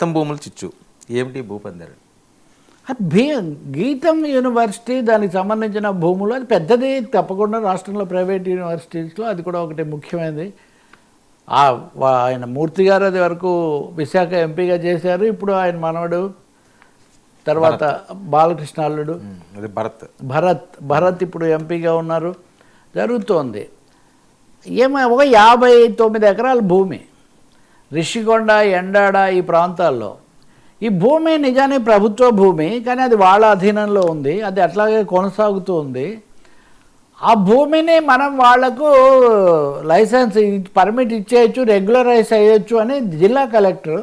గీతం భూములు చిచ్చు. ఏమిటి భూపందారు? గీతం యూనివర్సిటీ దానికి సంబంధించిన భూములు అది పెద్దది తప్పకుండా రాష్ట్రంలో ప్రైవేట్ యూనివర్సిటీస్లో అది కూడా ఒకటి ముఖ్యమైనది. ఆయన మూర్తి గారు అది వరకు విశాఖ ఎంపీగా చేశారు ఇప్పుడు ఆయన మనవడు తర్వాత బాలకృష్ణ అల్లుడు. భరత్. భరత్ భరత్ ఇప్పుడు ఎంపీగా ఉన్నారు. జరుగుతోంది. ఏమో ఒక యాభై తొమ్మిది ఎకరాల భూమి. రిషికొండ ఎండాడ ఈ ప్రాంతాల్లో. ఈ భూమి నిజానికి ప్రభుత్వ భూమి కానీ అది వాళ్ళ అధీనంలో ఉంది అది అట్లాగే కొనసాగుతూ ఉంది. ఆ భూమిని మనం వాళ్ళకు లైసెన్స్ పర్మిట్ ఇచ్చేయచ్చు రెగ్యులరైజ్ అయ్యొచ్చు అని జిల్లా కలెక్టర్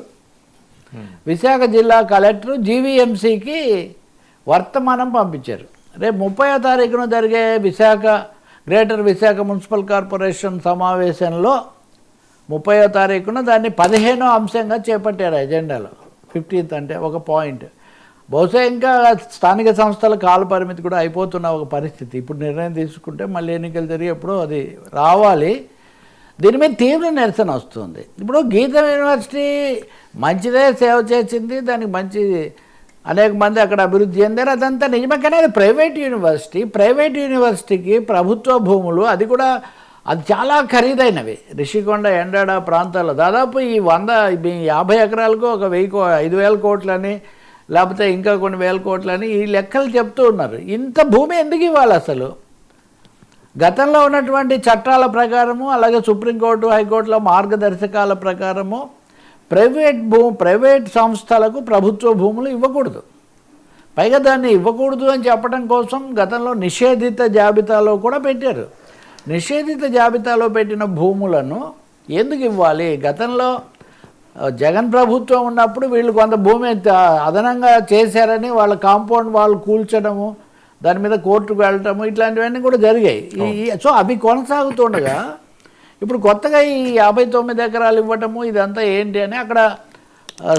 విశాఖ జిల్లా కలెక్టర్ జీవీఎంసీకి వర్తమానం పంపించారు. రేపు ముప్పై తారీఖున జరిగే Visakha greater Visakha municipal corporation సమావేశంలో ముప్పయో తారీఖున దాన్ని పదిహేనో అంశంగా చేపట్టారు ఎజెండాలో. ఫిఫ్టీన్త్ అంటే ఒక పాయింట్. బహుశా ఇంకా స్థానిక సంస్థల కాల పరిమితి కూడా అయిపోతున్న ఒక పరిస్థితి. ఇప్పుడు నిర్ణయం తీసుకుంటే మళ్ళీ ఎన్నికలు జరిగేప్పుడు అది రావాలి. దీని మీద తీవ్ర నిరసన వస్తుంది. ఇప్పుడు గీతం యూనివర్సిటీ మంచిదే సేవ చేసింది దానికి మంచి అనేక మంది అక్కడ అభివృద్ధి చెందారు. అదంతా నిజమే కానీ అది ప్రైవేట్ యూనివర్సిటీ. ప్రైవేట్ యూనివర్సిటీకి ప్రభుత్వ భూములు అది కూడా అది చాలా ఖరీదైనవి. రిషికొండ ఎండాడ ప్రాంతాల్లో దాదాపు ఈ వంద యాభై ఎకరాలకు ఒక వెయ్యి కో ఐదు వేల కోట్లని లేకపోతే ఇంకా కొన్ని వేల కోట్లని ఈ లెక్కలు చెప్తూ ఉన్నారు. ఇంత భూమి ఎందుకు ఇవ్వాలి అసలు? గతంలో ఉన్నటువంటి చట్టాల ప్రకారము అలాగే సుప్రీంకోర్టు హైకోర్టులో మార్గదర్శకాల ప్రకారము ప్రైవేట్ భూ ప్రైవేట్ సంస్థలకు ప్రభుత్వ భూములు ఇవ్వకూడదు. పైగా దాన్ని ఇవ్వకూడదు అని చెప్పడం కోసం గతంలో నిషేధిత జాబితాలో కూడా పెట్టారు. నిషేధిత జాబితాలో పెట్టిన భూములను ఎందుకు ఇవ్వాలి? గతంలో జగన్ ప్రభుత్వం ఉన్నప్పుడు వీళ్ళు కొంత భూమి అదనంగా చేశారని వాళ్ళ కాంపౌండ్ వాళ్ళు కూల్చడము దాని మీద కోర్టుకు వెళ్ళటము ఇట్లాంటివన్నీ కూడా జరిగాయి. ఈ- ఈ- సో అవి కొనసాగుతుండగా ఇప్పుడు కొత్తగా ఈ యాభై తొమ్మిది ఎకరాలు ఇవ్వటము ఇదంతా ఏంటి అని అక్కడ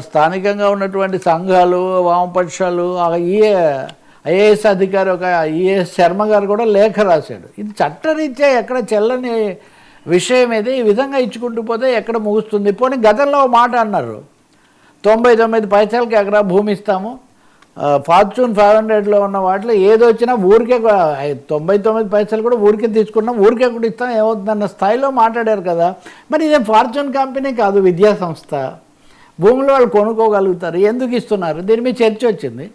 స్థానికంగా ఉన్నటువంటి సంఘాలు వామపక్షాలు ఈఏ ఐఏఎస్ అధికారి ఒక ఈఎస్ శర్మ గారు కూడా లేఖ రాశాడు. ఇది చట్టరీత్యా ఎక్కడ చెల్లని విషయం ఇది ఈ విధంగా ఇచ్చుకుంటూ పోతే ఎక్కడ ముగుస్తుంది? పోనీ గతంలో మాట అన్నారు. తొంభై తొమ్మిది పైసలకి ఎకరా భూమి ఇస్తాము ఫార్చ్యూన్ ఫైవ్ హండ్రెడ్లో ఉన్న వాటిలో ఏది వచ్చినా ఊరికే తొంభై తొమ్మిది పైసలు కూడా ఊరికే తీసుకున్నాం ఊరికే కూడా ఇస్తాం ఏమవుతుందన్న స్థాయిలో మాట్లాడారు కదా. మరి ఇదే ఫార్చ్యూన్ కంపెనీ కాదు విద్యా సంస్థ. భూములు వాళ్ళు కొనుక్కోగలుగుతారు. ఎందుకు ఇస్తున్నారు? దీని మీద చర్చ వచ్చింది.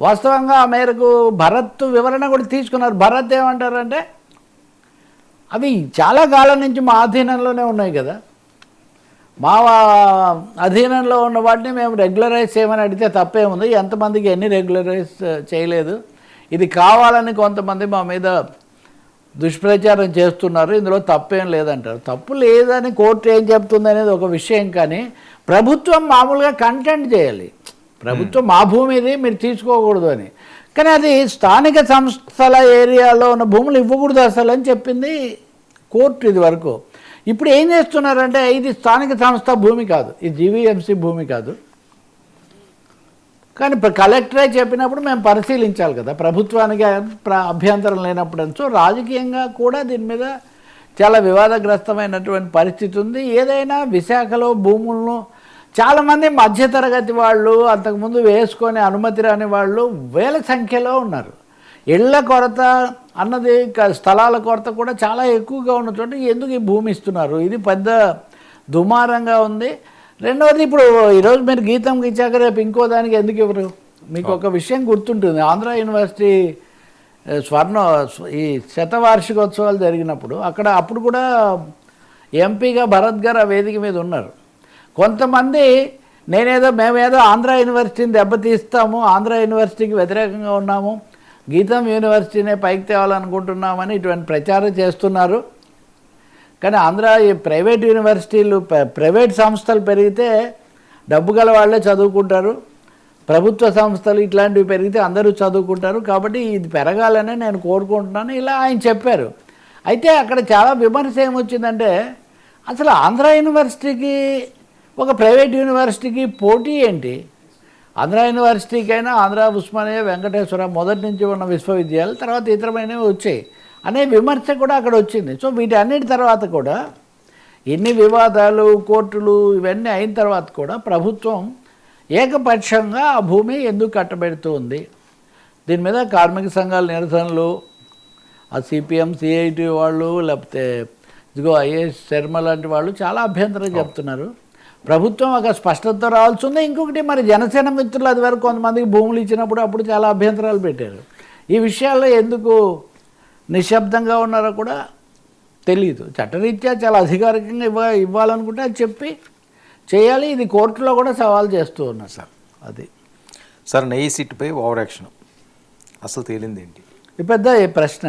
వాస్తవంగా ఆ మేరకు భరత్ వివరణ కూడా తీసుకున్నారు. భరత్ ఏమంటారంటే అవి చాలా కాలం నుంచి మా అధీనంలోనే ఉన్నాయి కదా. మా అధీనంలో ఉన్న వాటిని మేము రెగ్యులరైజ్ చేయమని అడిగితే తప్పేముంది? ఎంతమందికి ఎన్ని రెగ్యులరైజ్ చేయలేదు? ఇది కావాలని కొంతమంది మా మీద దుష్ప్రచారం చేస్తున్నారు. ఇందులో తప్పేం లేదంటారు. తప్పు లేదని కోర్టు ఏం చెప్తుంది అనేది ఒక విషయం కానీ ప్రభుత్వం మామూలుగా కంటెంట్ చేయాలి. ప్రభుత్వం మా భూమి ఇది మీరు తీసుకోకూడదు అని. కానీ అది స్థానిక సంస్థల ఏరియాలో ఉన్న భూములు ఇవ్వకూడదు అసలు అని చెప్పింది కోర్టు ఇది వరకు. ఇప్పుడు ఏం చేస్తున్నారంటే ఇది స్థానిక సంస్థ భూమి కాదు ఇది జీవీఎంసీ భూమి కాదు. కానీ ఇప్పుడు కలెక్టరే చెప్పినప్పుడు మేము పరిశీలించాలి కదా ప్రభుత్వానికి ప్ర- అభ్యంతరం లేనప్పుడు సో రాజకీయంగా కూడా దీని మీద చాలా వివాదగ్రస్తమైనటువంటి పరిస్థితి ఉంది. ఏదైనా విశాఖలో భూములను చాలామంది మధ్యతరగతి వాళ్ళు అంతకుముందు వేసుకొని అనుమతి రాని వాళ్ళు వేల సంఖ్యలో ఉన్నారు. ఇళ్ళ కొరత అన్నది స్థలాల కొరత కూడా చాలా ఎక్కువగా ఉన్న చోట ఎందుకు ఈ భూమి ఇస్తున్నారు? ఇది పెద్ద దుమారంగా ఉంది. రెండవది ఇప్పుడు ఈరోజు మీరు గీతం ఇచ్చాక రేపు ఇంకో దానికి ఎందుకు ఇవ్వరు? మీకు ఒక విషయం గుర్తుంటుంది. ఆంధ్ర యూనివర్సిటీ స్వర్ణ ఈ శతవార్షికోత్సవాలు జరిగినప్పుడు అక్కడ అప్పుడు కూడా ఎంపీగా భరత్ గారు ఆ వేదిక మీద ఉన్నారు. కొంతమంది నేనేదో మేమేదో ఆంధ్ర యూనివర్సిటీని దెబ్బతీస్తాము ఆంధ్ర యూనివర్సిటీకి వ్యతిరేకంగా ఉన్నాము గీతం యూనివర్సిటీనే పైకి తేవాలనుకుంటున్నామని ఇటువంటి ప్రచారం చేస్తున్నారు. కానీ ఆంధ్ర ఈ ప్రైవేట్ యూనివర్సిటీలు ప్ర- ప్రైవేట్ సంస్థలు పెరిగితే డబ్బు గల వాళ్ళే చదువుకుంటారు. ప్రభుత్వ సంస్థలు ఇట్లాంటివి పెరిగితే అందరూ చదువుకుంటారు. కాబట్టి ఇది పెరగాలని నేను కోరుకుంటున్నాను. ఇలా ఆయన చెప్పారు. అయితే అక్కడ చాలా విమర్శ ఏమొచ్చిందంటే అసలు ఆంధ్ర యూనివర్సిటీకి ఒక ప్రైవేట్ యూనివర్సిటీకి పోటీ ఏంటి? ఆంధ్ర యూనివర్సిటీకైనా ఆంధ్ర ఉస్మానియా వెంకటేశ్వర మొదటి నుంచి ఉన్న విశ్వవిద్యాలయాలు తర్వాత ఇతరమైనవి వచ్చాయి. అనే విమర్శ కూడా అక్కడ వచ్చింది. సో వీటన్నిటి తర్వాత కూడా ఎన్ని వివాదాలు కోర్టులు ఇవన్నీ అయిన తర్వాత కూడా ప్రభుత్వం ఏకపక్షంగా ఆ భూమి ఎందుకు కట్టబెడుతూ ఉంది దీని మీద కార్మిక సంఘాల నిరసనలు ఆ సిపిఎం సిఐటి వాళ్ళు లేకపోతే ఇదిగో ఐఏఎస్ శర్మ లాంటి వాళ్ళు చాలా అభ్యంతరం చెప్తున్నారు. ప్రభుత్వం ఒక స్పష్టత రావాల్సి ఉంది ఇంకొకటి మరి జనసేన మిత్రులు అది వరకు కొంతమందికి భూములు ఇచ్చినప్పుడు అప్పుడు చాలా అభ్యంతరాలు పెట్టారు. ఈ విషయాల్లో ఎందుకు నిశ్శబ్దంగా ఉన్నారో కూడా తెలియదు చట్టరీత్యా చాలా అధికారికంగా ఇవ్వ ఇవ్వాలనుకుంటే అది చెప్పి చేయాలి. ఇది కోర్టులో కూడా సవాల్ చేస్తూ ఉన్నారు సార్. అది. సార్ నెయ్యి సిట్పై ఓవర్ యాక్షన్ అసలు తేలింది ఏంటి పెద్ద ప్రశ్న.